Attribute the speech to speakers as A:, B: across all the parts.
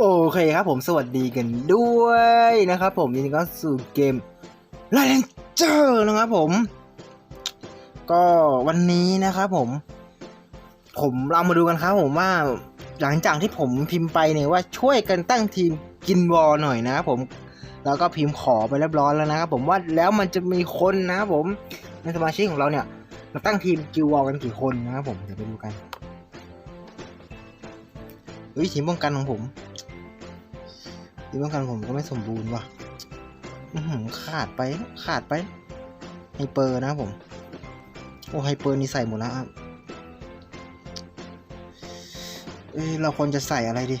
A: โอเคครับผมสวัสดีกันด้วยนะครับผมยินดีต้อนสู่เกม l i เลนเจอร์นะครับผม ก็วันนี้นะครับผม ผมเรามาดูกันครับผมว่าหลังจากที่ผมพิมพ์ไปเนี่ยว่าช่วยกันตั้งทีมกินวอลหน่อยนะครับผมแล้วก็พิมพ์ขอไปเรียบร้อยแล้วนะครับผมว่าแล้วมันจะมีคนนะครับผมในสมาชิกของเราเนี่ยมาตั้งทีมกินวอลกันกี่คนนะครับผมเดี๋ยวไปดูกันเฮ้ยทีมป้องกันของผม ทีมป้องกันผมก็ไม่สมบูรณ์ว่ะขาดไปขาดไปไฮเปอร์นะผม โอ้ไฮเปอร์นี่ใส่หมดแล้วครับเอ้เราควรจะใส่อะไรดี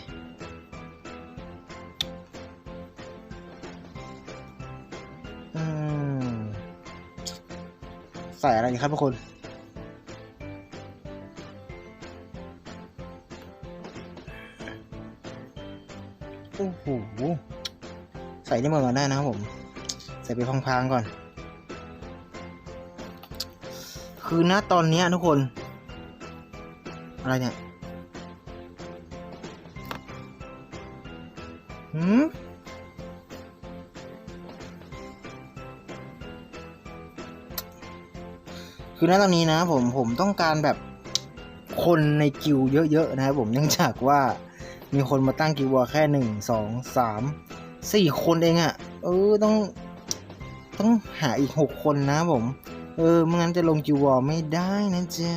A: ใส่อะไรดีครับทุกคน ได้หมดก่อนได้นะครับผม ใส่ไปพางๆก่อน คือณตอนนี้ทุกคน อะไรเนี่ยหืมคือณตอนนี้นะผมผมต้องการแบบคนในกิวเยอะๆนะครับผมเนื่องจากว่ามีคนมาตั้งกิววอแค่หนึ่งสองสาม สี่คนเองอะ่ะ เออต้อง ต้องหาอีกหกคนนะผม เออไม่งั้นจะลงกิววอร์ไม่ได้นะจ๊ะ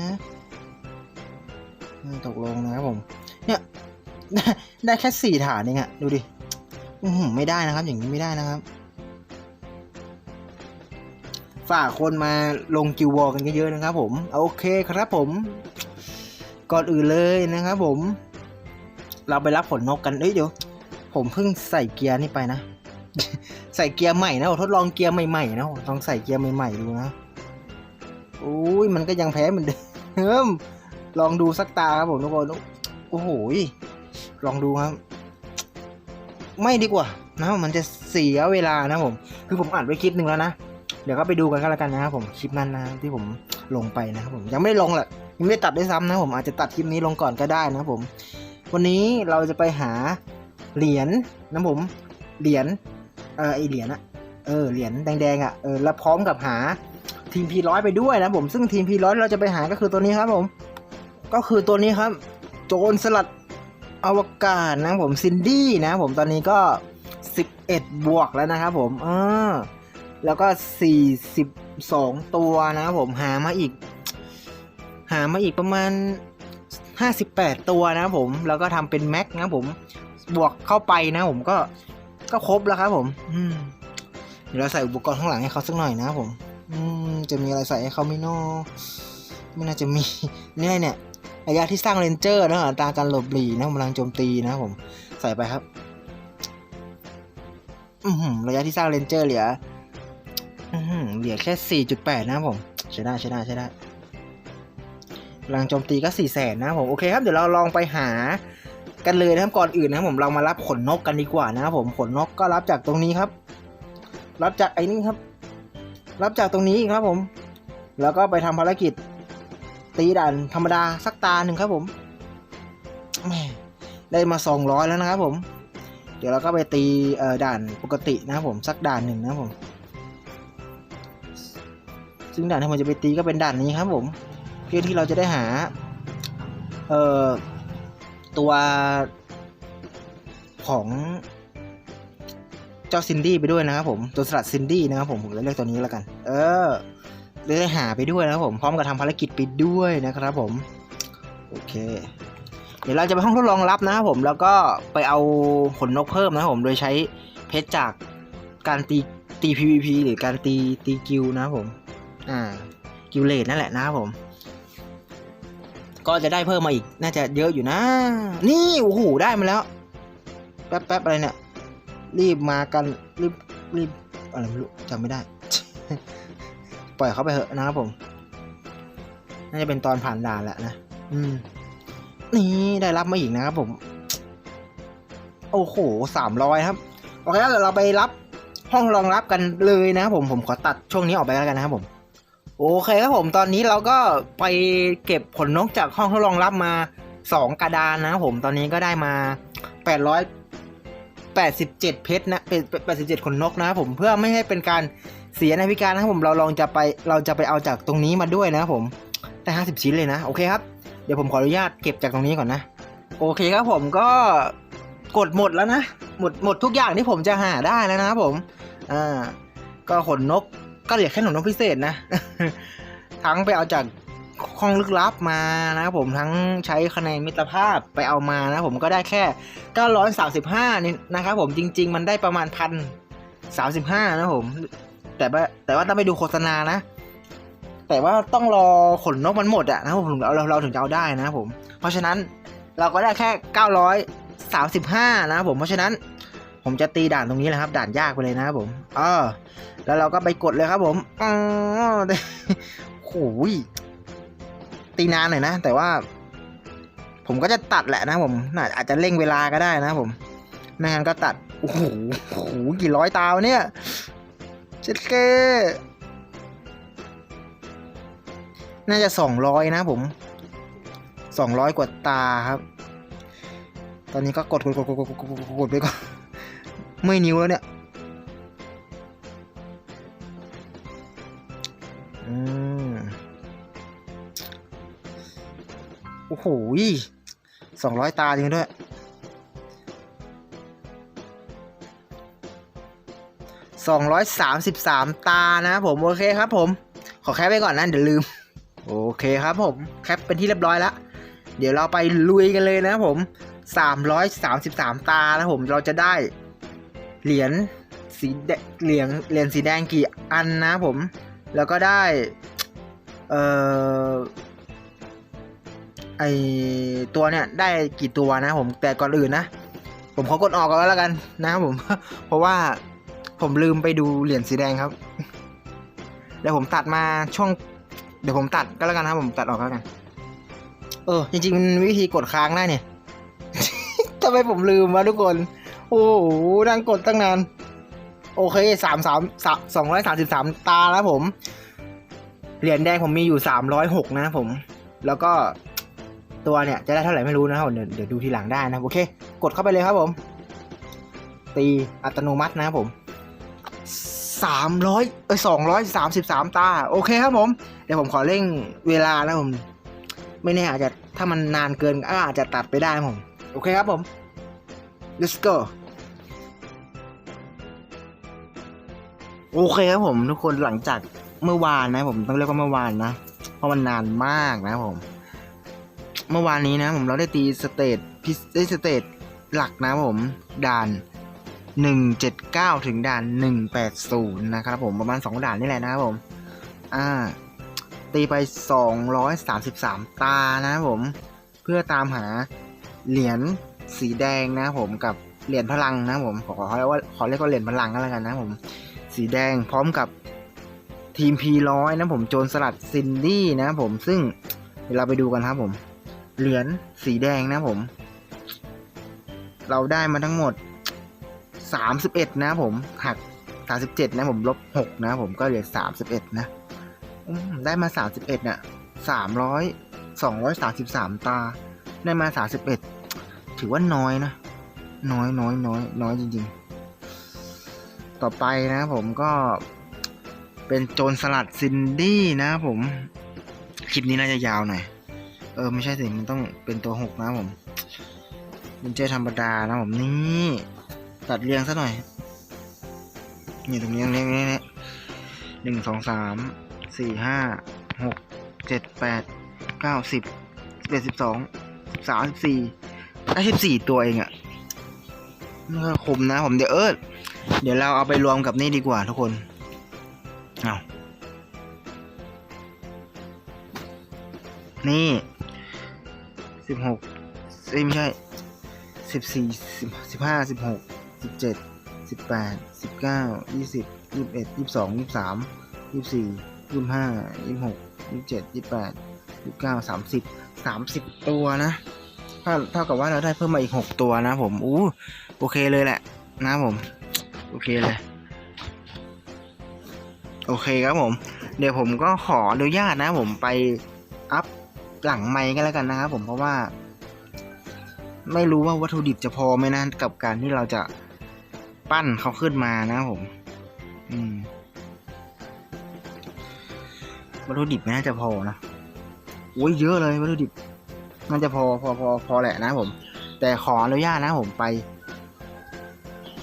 A: ตกลงนะครับผม เนี่ยได้ได้แค่สี่ฐานเองอะดูดิอืไม่ได้นะครับ อย่างนี้ไม่ได้นะครับ ฝากคนมาลงกิววอร์กันเยอะๆนะครับ ผม โอเคครับผม ก่อนอื่นเลยนะครับผม เราไปรับผลนกกันเอ้ยเดี๋ยว ผมเพิ่งใส่เกียร์นี่ไปนะ ใส่เกียร์ใหม่นะทดลองเกียร์ใหม่ๆนะลองใส่เกียร์ใหม่ๆดูนะอุ้ยมันก็ยังแพ้เหมือนเดิมลองดูสักตาครับผมทุกคนโอ้โหยลองดูครับ ไม่ดีกว่า นะ มันจะเสียเวลานะผม คือผมอ่านไว้คลิปหนึ่งแล้วนะ เดี๋ยวก็ไปดูกันก็แล้วกันนะครับผมคลิปนั้นนะที่ผมลงไปนะครับผมยังไม่ได้ลงแหละยังไม่ได้ตัดด้วยซ้ำนะผมอาจจะตัดคลิปนี้ลงก่อนก็ได้นะครับผม วันนี้เราจะไปหา เหรียญนะผมเหรียญเออไอเหรียญอะเออเหรียญแดงๆอะเออแล้วพร้อมกับหาทีมพีร้อยไปด้วยนะผมซึ่งทีมพีร้อยเราจะไปหาก็คือตัวนี้ครับผม ก็คือตัวนี้ครับ โจรสลัดอวกาศนะผมซินดี้นะผมตอนนี้ก็ 11 บวกแล้วนะครับผมเออแล้วก็ 42 ตัวนะครับผมหามาอีก หามาอีกประมาณ 58 ตัวนะครับผม แล้วก็ทำเป็นแม็กนะครับผม บวกเข้าไปนะผมก็ก็ครบแล้วครับผมอืมเดี๋ยวเราใส่อุปกรณ์ข้างหลังให้เขาสักหน่อยนะครับผม อืมจะมีอะไรใส่ให้เขาไม่นอไม่น่าจะมีเนี่ไงเนี่ยระยะที่สร้างเลนเจอร์นะอัตราการหลบหลีนะกำลังโจมตีนะผม ใส่ไปครับ อือหือระยะที่สร้างเลนเจอร์เหลือเหลือแค่4.8นะครับผมใช้ได้ใช้ได้ใช้ได้พลังโจมตีก็สี่แสนนะผม โอเคครับ เดี๋ยวเราลองไปหา กันเลยนะครับก่อนอื่นนะครับผมเรามารับขนนกกันดีกว่านะครับผมขนนกก็รับจากตรงนี้ครับ รับจากไอ้นี่ครับ รับจากตรงนี้ครับผม แล้วก็ไปทำภารกิจ ตีด่านธรรมดาสักตาหนึ่งครับผมแมได้มาสองร้อยแล้วนะครับผม เดี๋ยวเราก็ไปตีด่านปกตินะครับผมสักด่านหนึ่งนะครับผม ซึ่งด่านที่ผมจะไปตีก็เป็นด่านนี้ครับผม เพื่อที่เราจะได้หา เอ่อ ตัวของเจ้าซินดี้ไปด้วยนะครับผมตัวสลัดซินดี้นะครับผมผมจะเรียกตัวนี้แล้วกัน เออได้หาไปด้วยนะครับผมพร้อมกับทำภารกิจไปด้วยนะครับผมโอเค เดี๋ยวเราจะไปห้องทดลองรับนะครับผมแล้วก็ไปเอาขนนกเพิ่มนะครับผมโดยใช้เพชรจากการตีตี PVP หรือการตีตีกิลนะครับผม อ่ากิลเลดนั่นแหละนะครับผม ก็จะได้เพิ่มมาอีก น่าจะเยอะอยู่นะ นี่โอ้โหได้มาแล้ว แป๊บแป๊บอะไรเนี่ย รีบมากัน รีบรีบอะไรไม่รู้จำไม่ได้ ปล่อยเขาไปเถอะนะครับผม น่าจะเป็นตอนผ่านด่านแหละนะ อืม นี่ได้รับมาอีกนะครับผม โอ้โหสามร้อยครับ โอเคแล้วเดี๋ยวเราไปรับห้องรองรับกันเลยนะครับผม ผมขอตัดช่วงนี้ออกไปแล้วกันนะครับผม โอเคครับผมตอนนี้เราก็ไปเก็บผลนกจากห้องทดลองรับมาสองกระดานนะครับผมตอนนี้ก็ได้มาแปดร้อย87 เพชรนะเป็น87ขนนกนะครับผมเพื่อไม่ให้เป็นการเสียในาฬิการนะครับผมเราลองจะไปเราจะไปเอาจากตรงนี้มาด้วยนะครับผมได้50 ชิ้นเลยนะโอเคครับเดี๋ยวผมขออนุญาตเก็บจากตรงนี้ก่อนนะ โอเคครับผมก็กดหมดแล้วนะหมดหมดทุกอย่างที่ผมจะหาได้แล้วนะครับผมอ่าก็ขนนก ก็เหลือแค่ขนนกพิเศษนะ ทั้งไปเอาจากห้องลึกลับมานะครับผมทั้งใช้คะแนนมิตรภาพไปเอามานะผมก็ได้แค่ 935นี่นะครับผมจริง ๆ มันได้ประมาณพันสามสิบห้านะผม แต่ว่าแต่ว่าต้องไปดูโฆษณานะ แต่ว่าต้องรอขนนกมันหมดอะนะผมเราเราถึงจะเอาได้นะผม เพราะฉะนั้นเราก็ได้แค่935นะครับห้านะผมเพราะฉะนั้นผมจะตีด่านตรงนี้แหละครับ ด่านยากไปเลยนะครับผม เออ แล้วเราก็ไปกดเลยครับผมอ๋อโอ้ยตีนานหน่อยนะ แต่ว่า ผมก็จะตัดแหละนะผมอาจจะเร่งเวลาก็ได้นะผมไม่งั้นก็ตัด โอ้โหกี่ร้อยตาวเนี่ยเจ็เกน่าจะสองร้อยนะผมสองร้อยกว่าตาครับ ตอนนี้ก็กดกดกดกดกดกดไปก่อนไม่นิ้วแล้วเนี่ย โอ้โหสองร้อยตาจริงด้วย สองร้อยสามสิบสามตานะผม โอเคครับผม ขอแคปไปก่อนนะเดี๋ยวลืม โอเคครับผม แคปเป็นที่เรียบร้อยแล้ว เดี๋ยวเราไปลุยกันเลยนะผมสามร้อยสามสิบสามตานะผมเราจะได้ เหรียญสีแดงเหรียญเหรียญสีแดงกี่อันนะผม แล้วก็ได้ เอ่อไอตัวเนี่ยได้กี่ตัวนะผมแต่ก่อนอื่นนะ ผมขอกดออกก่อนแล้วกันนะครับผม เพราะว่าผมลืมไปดูเหรียญสีแดงครับเดี๋ยวผมตัดมาช่วง เดี๋ยวผมตัดก็แล้วกันครับ ผมตัดออกแล้วกัน เออ จริงๆมันวิธีกดค้างได้เนี่ยทำไมผมลืมวะทุกคน โอ้โหนั่งกดตั้งนาน โอเคสามสามสองร้อยสามสิบสามตาแล้วผม เหรียญแดงผมมีอยู่สามร้อยหกนะผม แล้วก็ตัวเนี่ยจะได้เท่าไหร่ไม่รู้นะครับเดี๋ยวเดี๋ยวดูทีหลังได้นะโอเค กดเข้าไปเลยครับผม ตีอัตโนมัตินะครับผมสามร้อยเออสองร้อยสามสิบสามตา โอเคครับผม เดี๋ยวผมขอเร่งเวลานะผม ไม่แน่อาจจะถ้ามันนานเกินก็อาจจะตัดไปได้ผม โอเคครับผม let's go โอเคครับผมทุกคนหลังจากเมื่อวานนะ ผมต้องเรียกว่าเมื่อวานนะเพราะมันนานมากนะผม เมื่อวานนี้นะ ผมเราได้ตีสเตทพิได้สเตทหลักนะผมด่านหนึ่งเจ็ดเก้าถึงด่านหนึ่งแปดศูนย์นะครับผมประมาณสองด่านนี่แหละนะครับผม อ่า ตีไปสองร้อยสามสิบสามตานะครับผม เพื่อตามหาเหรียญสีแดงนะครับผมกับเหรียญพลังนะครับผมขอขอเรียกว่าขอเรียกว่าเหรียญพลังก็แล้วกันนะครับผม สีแดงพร้อมกับทีม P100 นะผมโจรสลัดซินดี้นะผมซึ่งเดี๋ยวเราไปดูกันครับผม เหรียญสีแดงนะผม เราได้มาทั้งหมด 31 นะผมหัก 37 นะผมลบ 6 นะผมก็เหลือ 31 นะอืมได้มา 31เนี่ย300 233 ตา ได้มา 31 ถือว่าน้อยนะ น้อยน้อยน้อยน้อยจริงๆ ต่อไปนะผมก็เป็นโจรสลัดซินดี้นะผม คลิปนี้น่าจะยาวหน่อย เออ ไม่ใช่สิ มันต้องเป็นตัวหกนะผมมันเจธรรมดานะผมนี่ตัดเรียงซะหน่อย นี่ตรงนี้เรียงนี้นี่หนึ่งสองสามสี่ห้าหกเจ็ดแปดเก้าสิบสิบเอ็ดสิบสองสิบสามสิบสี่ได้สิบสี่ตัวเองอะนี่ก็คมนะผมเดี๋ยวเออ เดี๋ยวเราเอาไปรวมกับนี่ดีกว่าทุกคน เอานี่สิบหกเอ้ยไม่ใช่สิบสี่สิบสิบห้าสิบหกสิบเจ็ดสิบแปดสิบเก้ายี่สิบยี่สิบเอ็ดยี่สิบสองยี่สิบสามยี่สิบสี่ยี่สิบห้ายี่สิบหกยี่สิบเจ็ดยี่สิบแปดยี่สิบเก้าสามสิบสามสิบตัวนะเท่าเท่ากับว่าเราได้เพิ่มมาอีกหกตัวนะผมอู้โอเคเลยแหละนะผม โอเคเลย โอเคครับผม เดี๋ยวผมก็ขออนุญาตนะผมไปอัพหลังไมค์กันแล้วกันนะครับผมเพราะว่า ไม่รู้ว่าวัตถุดิบจะพอไหมนะกับการที่เราจะปั้นเขาขึ้นมานะผม อืม วัตถุดิบไม่น่าจะพอนะโอ้ยเยอะเลยวัตถุดิบน่าจะพอพอพอพอแหละนะผม แต่ขออนุญาตนะผมไป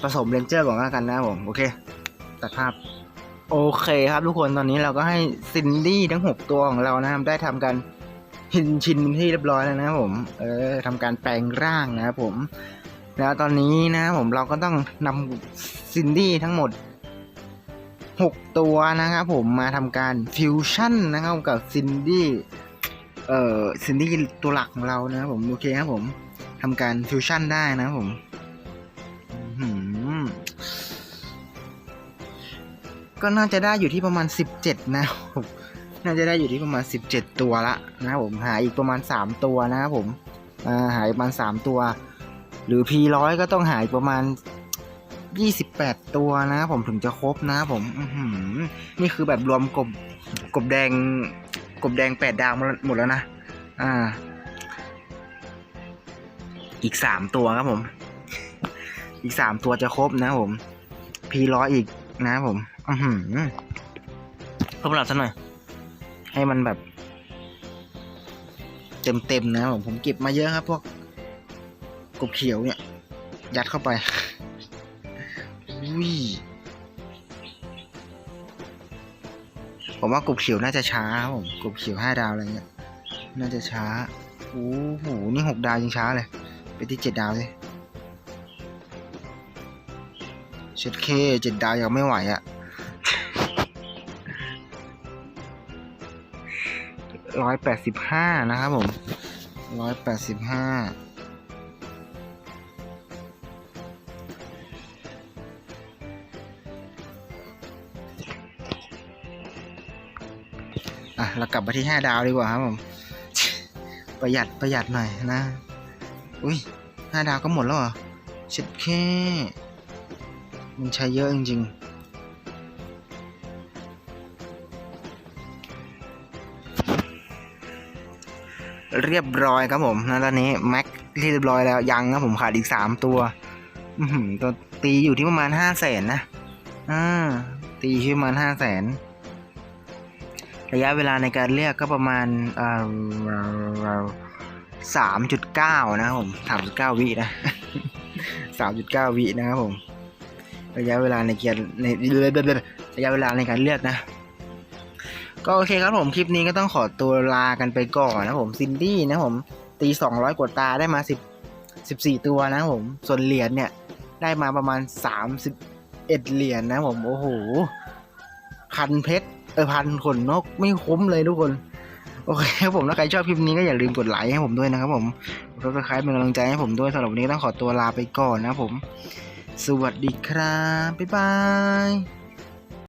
A: ผสมเรนเจอร์ก่อนแล้วกันนะผมโอเคตัดภาพโอเคครับทุกคนตอนนี้เราก็ให้ซินดี้ทั้งหกตัวของเรานะครับได้ทำการหินชินที่เรียบร้อยแล้วนะครับผม เออทำการแปลงร่างนะครับผม แล้วตอนนี้นะผมเราก็ต้องนำซินดี้ทั้งหมด 6 ตัวนะครับผมมาทำการฟิวชั่นนะครับกับซินดี้เอ่อซินดี้ตัวหลักของเรานะครับผมโอเคครับผมทำการฟิวชั่นได้นะครับผม ก็น่าจะได้อยู่ที่ประมาณ 17 นะครับผมน่าจะได้อยู่ที่ประมาณ 17 ตัวละนะครับผมหาอีกประมาณ 3 ตัวนะครับผมหาอีกประมาณ 3 ตัว หรือ P ร้อยก็ต้องหาอีกประมาณ 28 ตัวนะครับผมถึงจะครบนะครับผมนี่คือแบบรวมกบกบแดงกบแดงแปดดาวหมดแล้วนะอ่า อีกสามตัวครับผม อีกสามตัวจะครบนะครับผมพีร้อยอีกนะครับผม อือหือเพิ่มระดับสักหน่อย ให้มันแบบ เต็มๆนะครับผมผมเก็บมาเยอะครับ พวกกบเขียวเนี่ย ยัดเข้าไปอุ้ยผมว่ากบเขียวน่าจะช้าครับผมกบเขียวห้าดาวอะไรเงี้ย น่าจะช้าโอ้โหนี่หกดาวยังช้าเลย ไปที่เจ็ดดาวสิเช็ดเคเจ็ดดาวยังไม่ไหวอะ่ะ ร้อยแปดสิบห้านะครับผมร้อยแปดสิบห้าอะ เรากลับมาที่ห้าดาวดีกว่าครับผม ประหยัดประหยัดหน่อยนะ อุ้ยห้าดาวก็หมดแล้วเหรอเช็ดแค่ มันใช้เยอะจริงๆ เรียบร้อยครับผมนะตอนนี้แม็กเรียบร้อยแล้วยังครับผมขาดอีกสามตัวตัวตีอยู่ที่ประมาณห้าแสนนะอ่าตีที่ประมาณห้าแสนระยะเวลาในการเรียกก็ประมาณสามจุดเก้านะครับผมสามจุดเก้าวินะสามจุดเก้าวินะครับผม ระยะเวลาในการในระยะเวลาในการเลือกนะ ก็โอเคครับผมคลิปนี้ก็ต้องขอตัวลากันไปก่อนนะผมซินดี้นะผมตีสองร้อยกว่าตาได้มาสิบสิบสี่ตัวนะผมส่วนเหรียญเนี่ยได้มาประมาณสามสิบเอ็ดเหรียญนะผมโอ้โหพันเพชรเออพันขนนกไม่คุ้มเลยทุกคนโอเคครับผมถ้าใครชอบคลิปนี้ก็อย่าลืมกดไลค์ให้ผมด้วยนะครับผมกดซับสไครป์เป็นกำลังใจให้ผมด้วยสำหรับวันนี้ต้องขอตัวลาไปก่อนนะผม สวัสดีครับ บ๊ายบาย